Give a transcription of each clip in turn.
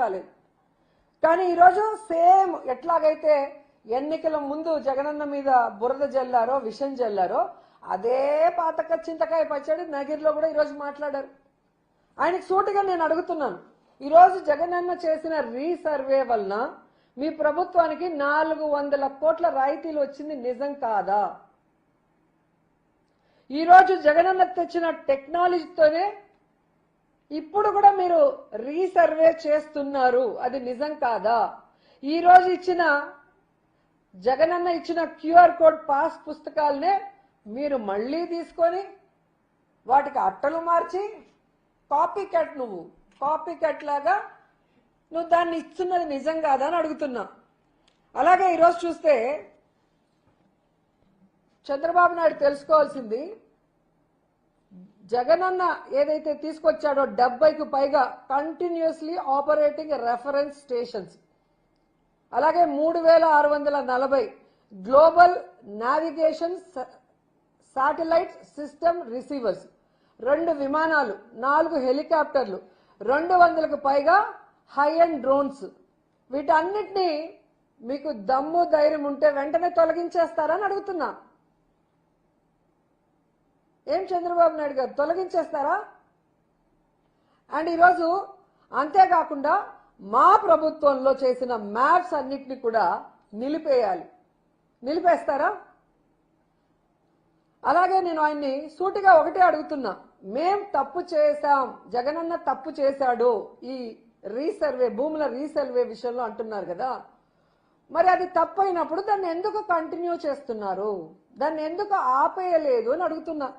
కాలేదు కానీ ఈరోజు సేమ్ ఎట్లాగైతే ఎన్నికల ముందు జగనన్న మీద బురద జల్లారో విషం జల్లారో అదే పాతక చింతకాయ పచ్చడి నగిరిలో కూడా ఈరోజు మాట్లాడారు. ఆయనకి సూటిగా నేను అడుగుతున్నాను. ఈరోజు జగనన్న చేసిన రీసర్వే వలన మీ ప్రభుత్వానికి నాలుగు వందల కోట్ల రాయితీలు వచ్చింది నిజం కాదా? ఈరోజు జగనన్న తెచ్చిన టెక్నాలజీతోనే ఇప్పుడు కూడా మీరు రీసర్వే చేస్తున్నారు. అది నిజం కాదా? ఈ రోజు ఇచ్చిన జగనన్న ఇచ్చిన క్యూఆర్ కోడ్ పాస్ పుస్తకాలనే మీరు మళ్ళీ తీసుకొని వాటికి అట్టలు మార్చి కాపీ కట్ నువ్వు కాపీ కట్ లాగా నువ్వు దాన్ని ఇస్తున్నది నిజం కాదా అని అడుగుతున్నా. అలాగే ఈరోజు చూస్తే చంద్రబాబు నాయుడు తెలుసుకోవాల్సింది జగనన్న ఏదైతే తీసుకొచ్చాడో డెబ్బైకి పైగా కంటిన్యూస్లీ ఆపరేటింగ్ రెఫరెన్స్ స్టేషన్స్ అలాగే మూడు వేల ఆరు వందల నలభై global navigation satellite system receivers రెండు విమానాలు నాలుగు హెలికాప్టర్లు రెండు వందలకు పైగా హై అండ్ డ్రోన్స్ వీటన్నిటినీ మీకు దమ్ము ధైర్యం ఉంటే వెంటనే తొలగించేస్తారని అడుగుతున్నా. ఏం చంద్రబాబు నాయుడు గారు? తొలగించేస్తారా? అండ్ ఈరోజు అంతేకాకుండా మా ప్రభుత్వంలో చేసిన మ్యాప్స్ అన్నిటిని కూడా నిలిపేయాలి. నిలిపేస్తారా? అలాగే నేను ఆయన్ని సూటిగా ఒకటే అడుగుతున్నా. మేం తప్పు చేశాం. జగనన్న తప్పు చేశాడు. ఈ రీసర్వే భూముల రీసర్వే విషయంలో అంటున్నారు కదా. మరి అది తప్పు అయినప్పుడు దాన్ని ఎందుకు కంటిన్యూ చేస్తున్నారు? దాన్ని ఎందుకు ఆపేయలేదు అని అడుగుతున్నా.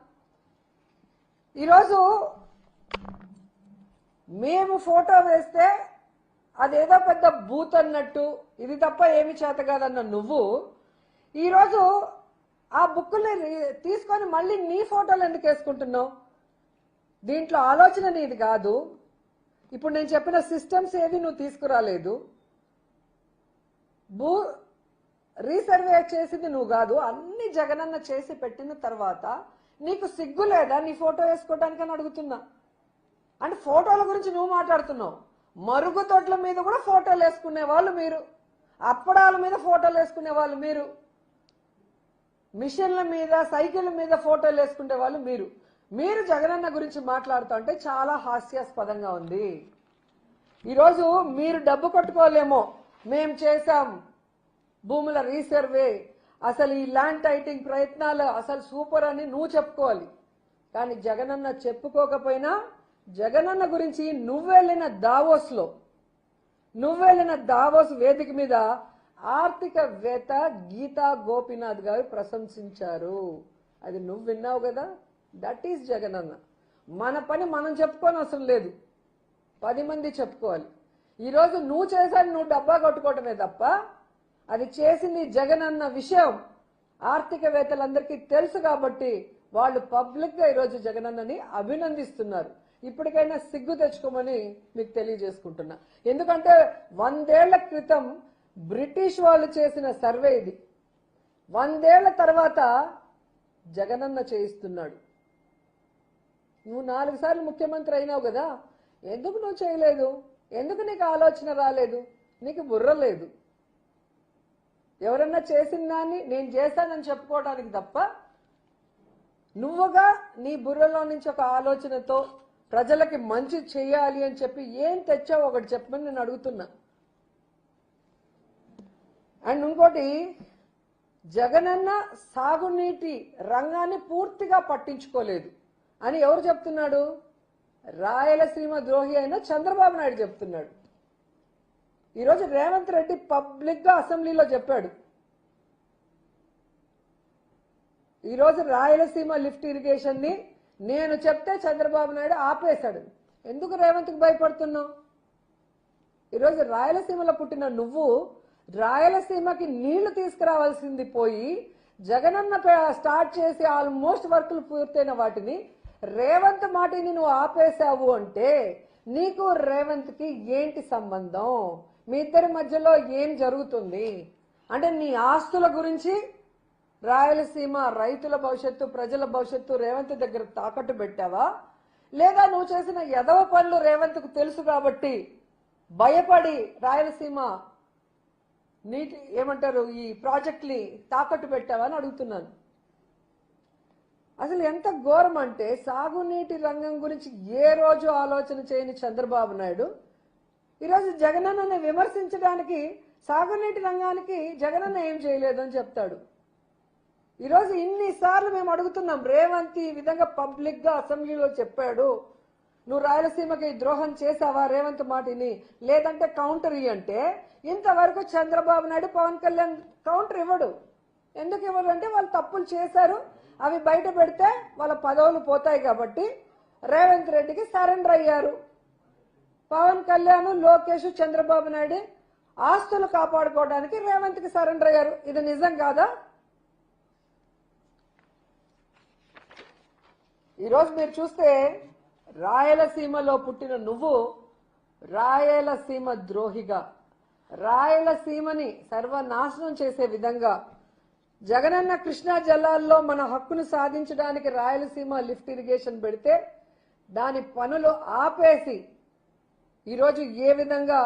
ఈరోజు మేము ఫోటో వేస్తే అదేదో పెద్ద బూత్ అన్నట్టు ఇది తప్ప ఏమి చేత కాదన్న నువ్వు ఈరోజు ఆ బుక్కుల్ని తీసుకొని మళ్ళీ నీ ఫోటోలు ఎందుకు వేసుకుంటున్నావు? దీంట్లో ఆలోచన నీది కాదు. ఇప్పుడు నేను చెప్పిన సిస్టమ్స్ ఏవి నువ్వు తీసుకురాలేదు. భూ రీసర్వే చేసింది నువ్వు కాదు. అన్ని జగనన్న చేసి పెట్టిన తర్వాత నీకు సిగ్గు లేదా? నీ ఫోటో వేసుకోవడానికి అని అడుగుతున్నా. అంటే ఫోటోల గురించి నువ్వు మాట్లాడుతున్నావు. మరుగుదొడ్ల మీద కూడా ఫోటోలు వేసుకునే వాళ్ళు మీరు. అప్పడాల మీద ఫోటోలు వేసుకునే వాళ్ళు మీరు. మిషన్ల మీద సైకిళ్ళ మీద ఫోటోలు వేసుకునే వాళ్ళు మీరు. మీరు జగనన్న గురించి మాట్లాడుతూ అంటే చాలా హాస్యాస్పదంగా ఉంది. ఈరోజు మీరు డబ్బు కొట్టుకోలేమో. మేం చేశాం. భూముల రీసర్వే. అసలు ఈ ల్యాండ్ టైటింగ్ ప్రయత్నాలు అసలు సూపర్ అని నువ్వు చెప్పుకోవాలి. కానీ జగనన్న చెప్పుకోకపోయినా జగనన్న గురించి నువ్వెళ్ళిన దావోస్లో నువ్వెళ్ళిన దావోస్ వేదిక మీద ఆర్థికవేత్త గీతా గోపీనాథ్ గారు ప్రశంసించారు. అది నువ్వు విన్నావు కదా? That is Jaganna. మన పని మనం చెప్పుకోని అవసరం లేదు. పది మంది చెప్పుకోవాలి. ఈరోజు నువ్వు చేశాను నువ్వు డబ్బా కొట్టుకోవటమే తప్ప అది చేసింది జగన్ అన్న విషయం ఆర్థికవేత్తలందరికీ తెలుసు కాబట్టి వాళ్ళు పబ్లిక్గా ఈరోజు జగనన్నని అభినందిస్తున్నారు. ఇప్పటికైనా సిగ్గు తెచ్చుకోమని మీకు తెలియజేసుకుంటున్నా. ఎందుకంటే వందేళ్ళ క్రితం బ్రిటిష్ వాళ్ళు చేసిన సర్వే ఇది. వందేళ్ళ తర్వాత జగనన్న చేయిస్తున్నాడు. నువ్వు నాలుగు సార్లు ముఖ్యమంత్రి అయినావు కదా ఎందుకు నువ్వు చేయలేదు? ఎందుకు నీకు ఆలోచన రాలేదు? నీకు బుర్ర లేదు. ఎవరన్నా చేసిన దాన్ని నేను చేశానని చెప్పుకోవడానికి తప్ప నువ్వుగా నీ బుర్రలో నుంచి ఒక ఆలోచనతో ప్రజలకి మంచి చేయాలి అని చెప్పి ఏం తెచ్చావు ఒకటి చెప్పమని నేను అడుగుతున్నా. అండ్ ఇంకోటి జగనన్న సాగునీటి రంగాన్ని పూర్తిగా పట్టించుకోలేదు అని ఎవరు చెప్తున్నాడు? రాయలసీమ ద్రోహి అయిన చంద్రబాబు నాయుడు చెప్తున్నాడు. ఈరోజు రేవంత్ రెడ్డి పబ్లిక్గా అసెంబ్లీలో చెప్పాడు. ఈరోజు రాయలసీమ లిఫ్ట్ ఇరిగేషన్ని నేను చెప్తే చంద్రబాబు నాయుడు ఆపేశాడు. ఎందుకు రేవంత్కి భయపడుతున్నావు? ఈరోజు రాయలసీమలో పుట్టిన నువ్వు రాయలసీమకి నీళ్ళు తీసుకురావాల్సింది పోయి జగనన్న స్టార్ట్ చేసి ఆల్మోస్ట్ వర్కులు పూర్తయిన వాటిని రేవంత్ మాటిని నువ్వు ఆపేశావు అంటే నీకు రేవంత్కి ఏంటి సంబంధం? మీ ఇద్దరి మధ్యలో ఏం జరుగుతుంది? అంటే నీ ఆస్తుల గురించి రాయలసీమ రైతుల భవిష్యత్తు ప్రజల భవిష్యత్తు రేవంత్ దగ్గర తాకట్టు పెట్టావా? లేదా నువ్వు చేసిన ఎదవ పనులు రేవంత్కు తెలుసు కాబట్టి భయపడి రాయలసీమ నీటి ఏమంటారు ఈ ప్రాజెక్ట్ని తాకట్టు పెట్టావా అని అడుగుతున్నాను. అసలు ఎంత ఘోరం అంటే సాగునీటి రంగం గురించి ఏ రోజు ఆలోచన చేయని చంద్రబాబు నాయుడు ఈరోజు జగనన్నని విమర్శించడానికి సాగునీటి రంగానికి జగనన్న ఏం చేయలేదని చెప్తాడు. ఈరోజు ఇన్నిసార్లు మేము అడుగుతున్నాం రేవంత్ ఈ విధంగా పబ్లిక్గా అసెంబ్లీలో చెప్పాడు. నువ్వు రాయలసీమకి ద్రోహం చేసావా రేవంత్ మాటిని లేదంటే కౌంటర్ ఇవ్వంటే ఇంతవరకు చంద్రబాబు నాయుడు పవన్ కళ్యాణ్ కౌంటర్ ఇవ్వడు. ఎందుకు ఇవ్వరు అంటే వాళ్ళు తప్పులు చేశారు. అవి బయట పెడితే వాళ్ళ పదవులు పోతాయి కాబట్టి రేవంత్ రెడ్డికి సరెండర్ అయ్యారు. పవన్ కళ్యాణ్ లోకేష్ చంద్రబాబు నాయుడు ఆస్తులు కాపాడుకోవడానికి రేవంత్కి సరెండర్ అయ్యారు. ఇది నిజం కాదా? ఈరోజు మీరు చూస్తే రాయలసీమలో పుట్టిన నువ్వు రాయలసీమ ద్రోహిగా రాయలసీమని సర్వనాశనం చేసే విధంగా జగనన్న కృష్ణా జలాల్లో మన హక్కును సాధించడానికి రాయలసీమ లిఫ్ట్ ఇరిగేషన్ పెడితే దాని పనులు ఆపేసి ఈరోజు ఏ విధంగా